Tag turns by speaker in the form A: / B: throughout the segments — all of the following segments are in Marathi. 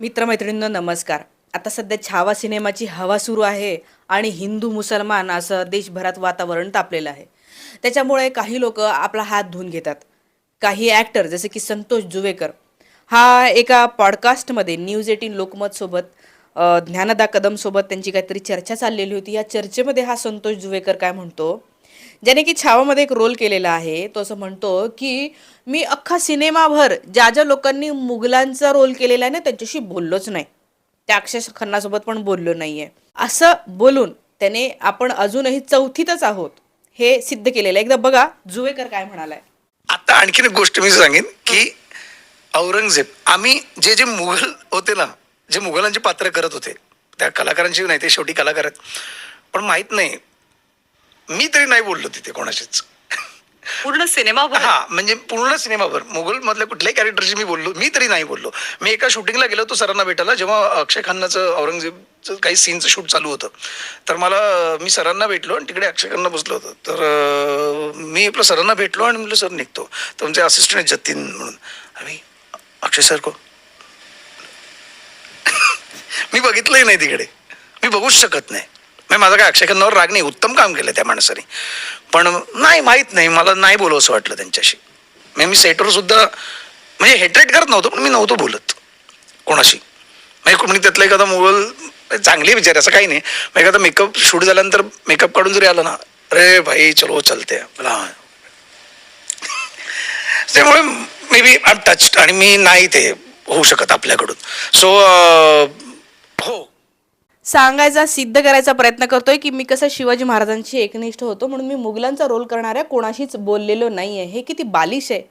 A: मित्रमैत्रिणींनो नमस्कार. आता सध्या छावा सिनेमाची हवा सुरू आहे आणि हिंदू मुसलमान असं देशभरात वातावरण तापलेलं आहे. त्याच्यामुळे काही लोक आपला हात धुवून घेतात. काही ॲक्टर जसे की संतोष जुवेकर हा एका पॉडकास्टमध्ये न्यूज एटीन लोकमतसोबत ज्ञानदा कदमसोबत त्यांची काहीतरी चर्चा चाललेली होती. या चर्चेमध्ये हा संतोष जुवेकर काय म्हणतो? ज्याने की छावामध्ये एक रोल केलेला आहे तो असं म्हणतो की मी अख्खा सिनेमाभर ज्या ज्या लोकांनी मुघलांचा रोल केलेला आहे ना त्यांच्याशी बोललोच नाही. त्या अक्षय खन्नासोबत पण बोललो नाहीये. असं बोलून त्याने आपण अजूनही चौथीतच आहोत हे सिद्ध केलेलं आहे. एकदा बघा जुवेकर काय म्हणालाय.
B: आता आणखीन एक गोष्ट मी सांगेन की औरंगजेब आम्ही जे जे मुघल होते ना जे मुघलांचे पात्र करत होते त्या कलाकारांची नाही ते शेवटी कलाकार आहेत. पण माहीत नाही मी तरी नाही बोललो तिथे कोणाशीच.
C: पूर्ण सिनेमा
B: हा म्हणजे पूर्ण सिनेमाभर. मुघल मधल्या कुठल्याही कॅरेक्टरशी मी बोललो मी तरी नाही बोललो. मी एका शूटिंगला गेलो होतो सरांना भेटायला जेव्हा अक्षय खन्नाचं औरंगजेबचं काही सीनचं शूट चालू होतं. तर मला मी सरांना भेटलो आणि तिकडे अक्षय खन्ना बसलो होतो. तर मी आपलं सरांना भेटलो आणि म्हटलं सर निघतो. तर म्हणजे असिस्टंट जतीन म्हणून. आम्ही अक्षय सर को मी बघितलंही नाही तिकडे. मी बघूच शकत नाही. म्हणजे माझा काय अक्षय खन्नावर राग नाही उत्तम काम केलं त्या माणसाने. पण नाही माहीत नाही मला नाही बोलू असं वाटलं त्यांच्याशी. म्हणजे मी सेटवर सुद्धा म्हणजे हेट्रेट करत नव्हतो पण मी नव्हतो बोलत कोणाशी. म्हणजे कोणी त्यातलं एखादा मोबाईल चांगली विचार असं काही नाही. मग एखादा मेकअप शूट झाल्यानंतर मेकअप काढून जरी आला ना अरे भाई चलो चलते. मला हा. त्यामुळे मे बी आय आणि मी नाही ते होऊ शकत आपल्याकडून. सो हो.
A: सांगायचा सिद्ध करायचा प्रयत्न करतोय की मी कसं शिवाजी महाराजांशी एकनिष्ठ होतो म्हणून मी मुघलांचा रोल करणाऱ्या कोणाशीच बोललेलो नाही आहे हे किती बालिश आहे.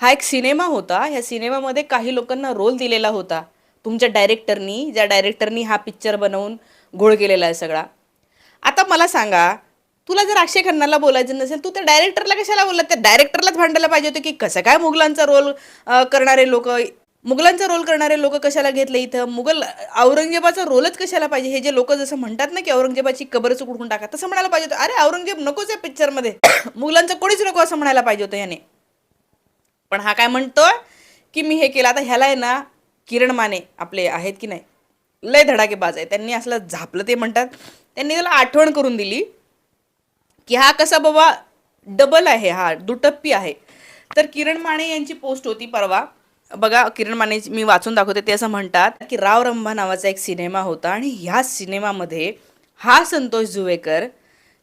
A: हा एक सिनेमा होता. ह्या सिनेमामध्ये काही लोकांना रोल दिलेला होता. तुमच्या डायरेक्टरनी ज्या डायरेक्टरनी हा पिक्चर बनवून घोळ केलेला आहे सगळा. आता मला सांगा तुला जर अक्षय खन्नाला बोलायचं नसेल तू त्या डायरेक्टरला कशाला बोलला? त्या डायरेक्टरलाच भांडायला पाहिजे होतं की कसं काय मुघलांचा रोल करणारे लोक मुघलांचा रोल करणारे लोक कशाला घेतले इथं? मुघल औरंगजेबाचा रोलच कशाला पाहिजे? हे जे लोक जसं म्हणतात ना की औरंगजेबाची कबरच उडकून टाका तसं म्हणायला पाहिजे होतं. अरे औरंगजेब नकोच आहे पिक्चरमध्ये मुघलांचं कोणीच नको असं म्हणायला पाहिजे होतं याने. पण हा काय म्हणतोय की मी हे केलं. आता ह्याला आहे ना किरण माने आपले आहेत की नाही? लय धडाकेबाज आहे. त्यांनी असलं झापलं ते म्हणतात. त्यांनी त्याला आठवण करून दिली की हा कसा बाबा डबल आहे हा दुटप्पी आहे. तर किरण माने यांची पोस्ट होती परवा. बघा किरण माने मी वाचून दाखवते ते असं म्हणतात की राव रंभा नावाचा एक सिनेमा होता आणि ह्या सिनेमामध्ये हा संतोष जुवेकर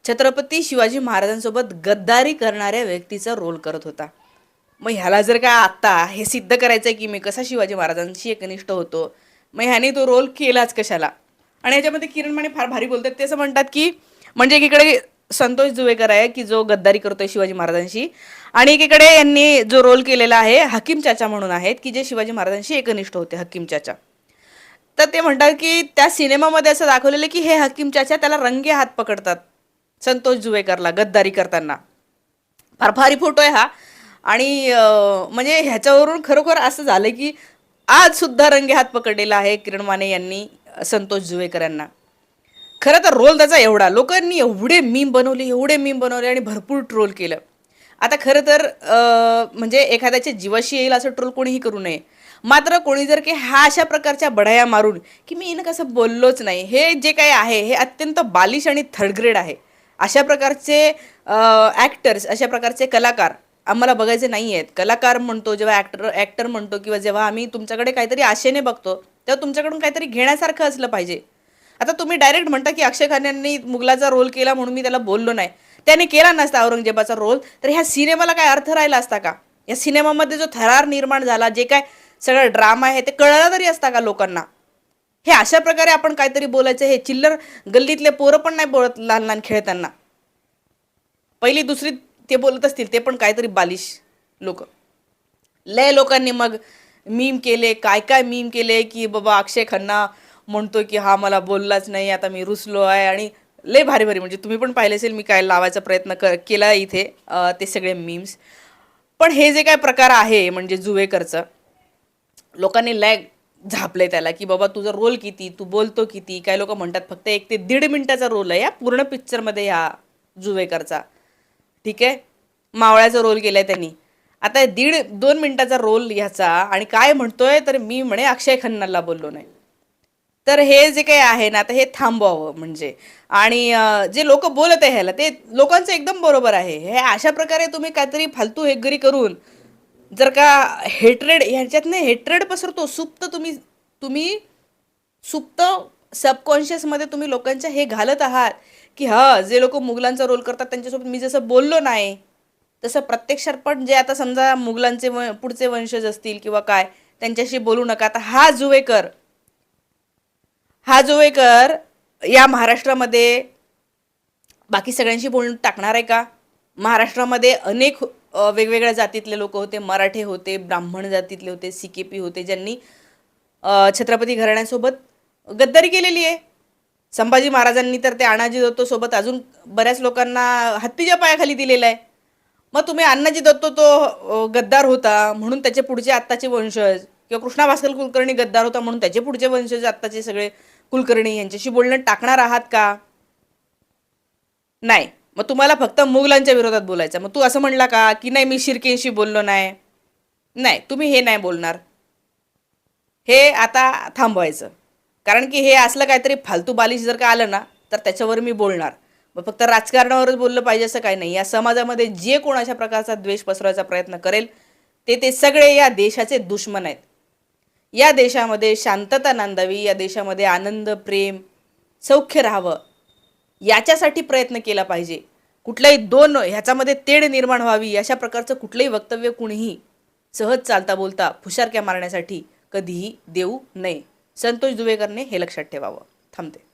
A: छत्रपती शिवाजी महाराजांसोबत गद्दारी करणाऱ्या व्यक्तीचा रोल करत होता. मग ह्याला जर काय आत्ता हे सिद्ध करायचं आहे की मी कसा शिवाजी महाराजांशी एकनिष्ठ होतो मग ह्याने तो रोल केलाच कशाला? आणि याच्यामध्ये किरण माने फार भारी बोलतात ते असं म्हणतात की म्हणजे एकीकडे संतोष जुवेकर आहे की जो गद्दारी करतोय शिवाजी महाराजांशी. आणि एकीकडे यांनी जो रोल केलेला आहे हकीम चाचा म्हणून आहेत की जे शिवाजी महाराजांशी एकनिष्ठ होते हकीम चाचा. तर ते म्हणतात की त्या सिनेमामध्ये असं दाखवलेलं की हे हकीम चाचा त्याला रंगे हात पकडतात संतोष जुवेकरला गद्दारी करताना. फार भारी फोटो आहे हा. आणि म्हणजे ह्याच्यावरून खरोखर असं झालं की आज सुद्धा रंगे हात पकडलेला आहे किरण माने यांनी संतोष जुवेकर यांना. खरं तर रोल त्याचा एवढा लोकांनी एवढे मीम बनवले एवढे मीम बनवले आणि भरपूर ट्रोल केलं. आता खरं तर म्हणजे एखाद्याच्या जीवाशी येईल असं ट्रोल कोणीही करू नये. मात्र कोणी जर की ह्या अशा प्रकारच्या बढाया मारून की मी हिनं कसं बोललोच नाही हे जे काही आहे हे अत्यंत बालिश आणि थर्ड ग्रेड आहे. अशा प्रकारचे ॲक्टर्स अशा प्रकारचे कलाकार आम्हाला बघायचे नाही आहेत कलाकार म्हणतो जेव्हा ॲक्टर ॲक्टर म्हणतो किंवा जेव्हा आम्ही तुमच्याकडे काहीतरी आशेने बघतो तेव्हा तुमच्याकडून काहीतरी घेण्यासारखं असलं पाहिजे. आता तुम्ही डायरेक्ट म्हणता की अक्षय खान यांनी मुघलाचा रोल केला म्हणून मी त्याला बोललो नाही. त्याने केला नसता औरंगजेबाचा रोल तर ह्या सिनेमाला काय अर्थ राहिला असता का? या सिनेमामध्ये जो थरार निर्माण झाला जे काय सगळं ड्रामा आहे ते कळलं तरी असता का लोकांना? हे अशा प्रकारे आपण काहीतरी बोलायचं हे चिल्लर गल्लीतले पोरं पण नाही बोलत लहान लहान खेळताना. पहिली दुसरी ते बोलत असतील ते पण काहीतरी बालिश लोक. लय लोकांनी मग मीम केले काय काय मीम केले की बाबा अक्षय खन्ना म्हणतो की हा मला बोललाच नाही आता मी रुसलो आहे आणि लय भारी भारी. म्हणजे तुम्ही पण पाहिले असेल मी काय लावायचा प्रयत्न कर केला इथे ते सगळे मीम्स पण हे जे काय प्रकार आहे म्हणजे जुवेकरचं लोकांनी लॅग झापले त्याला की बाबा तुझा रोल किती तू बोलतो किती काय लोक म्हणतात फक्त एक ते दीड मिनिटाचा रोल आहे या पूर्ण पिक्चरमध्ये ह्या जुवेकरचा. ठीक आहे? मावळ्याचा रोल केला आहे त्यांनी. आता दीड दोन मिनिटाचा रोल ह्याचा आणि काय म्हणतोय तर मी म्हणे अक्षय खन्नाला बोललो नाही. तर हे जे काही आहे ना आता हे थांबवावं म्हणजे. आणि जे लोक बोलत आहे ह्याला ते लोकांचं एकदम बरोबर आहे. हे अशा प्रकारे तुम्ही काहीतरी फालतू हेगरी करून जर का हेट्रेड ह्याच्यातनं हेट्रेड पसरतो सुप्त तुम्ही तुम्ही सुप्त सबकॉन्शियसमध्ये तुम्ही लोकांच्या हे घालत आहात की हा जे लोक मुघलांचा रोल करतात त्यांच्यासोबत मी जसं बोललो नाही तसं प्रत्यक्षात पण जे आता समजा मुघलांचे व पुढचे वंशज असतील किंवा काय त्यांच्याशी बोलू नका. आता हा जुवेकर हा जोवेकर या महाराष्ट्रामध्ये बाकी सगळ्यांशी बोलून टाकणार आहे का? महाराष्ट्रामध्ये अनेक वेगवेगळ्या जातीतले लोक होते. मराठे होते ब्राह्मण जातीतले होते सी के पी होते ज्यांनी छत्रपती घराण्यासोबत गद्दारी केलेली आहे. संभाजी महाराजांनी तर ते अण्णाजी दत्तोसोबत अजून बऱ्याच लोकांना हत्तीच्या पायाखाली दिलेलं आहे. मग तुम्ही अण्णाजी दत्तो तो गद्दार होता म्हणून त्याचे पुढचे आत्ताचे वंशज किंवा कृष्णा भास्कर कुलकर्णी गद्दार होता म्हणून त्याचे पुढचे वंशज आत्ताचे सगळे कुलकर्णी यांच्याशी बोलणं टाकणार आहात का? नाही. मग तुम्हाला फक्त मुघलांच्या विरोधात बोलायचं. मग तू असं म्हणला का की नाही मी शिर्केंशी बोललो नाही? नाही तुम्ही हे नाही बोलणार. हे आता थांबवायचं. कारण की हे असलं काहीतरी फालतू बालिश जर का आलं ना तर त्याच्यावर मी बोलणार. मग फक्त राजकारणावरच बोललं पाहिजे असं काही नाही. या समाजामध्ये जे कोण अशा प्रकारचा द्वेष पसरवायचा प्रयत्न करेल ते ते सगळे या देशाचे दुश्मन आहेत. या देशामध्ये शांतता नांदावी या देशामध्ये आनंद प्रेम सौख्य राहावं याच्यासाठी प्रयत्न केला पाहिजे. कुठलाही दोन ह्याच्यामध्ये तेढ निर्माण व्हावी अशा प्रकारचं कुठलंही वक्तव्य कुणीही सहज चालता बोलता फुशारक्या मारण्यासाठी कधीही देऊ नये. संतोष दुवेकरने हे लक्षात ठेवावं. थांबते.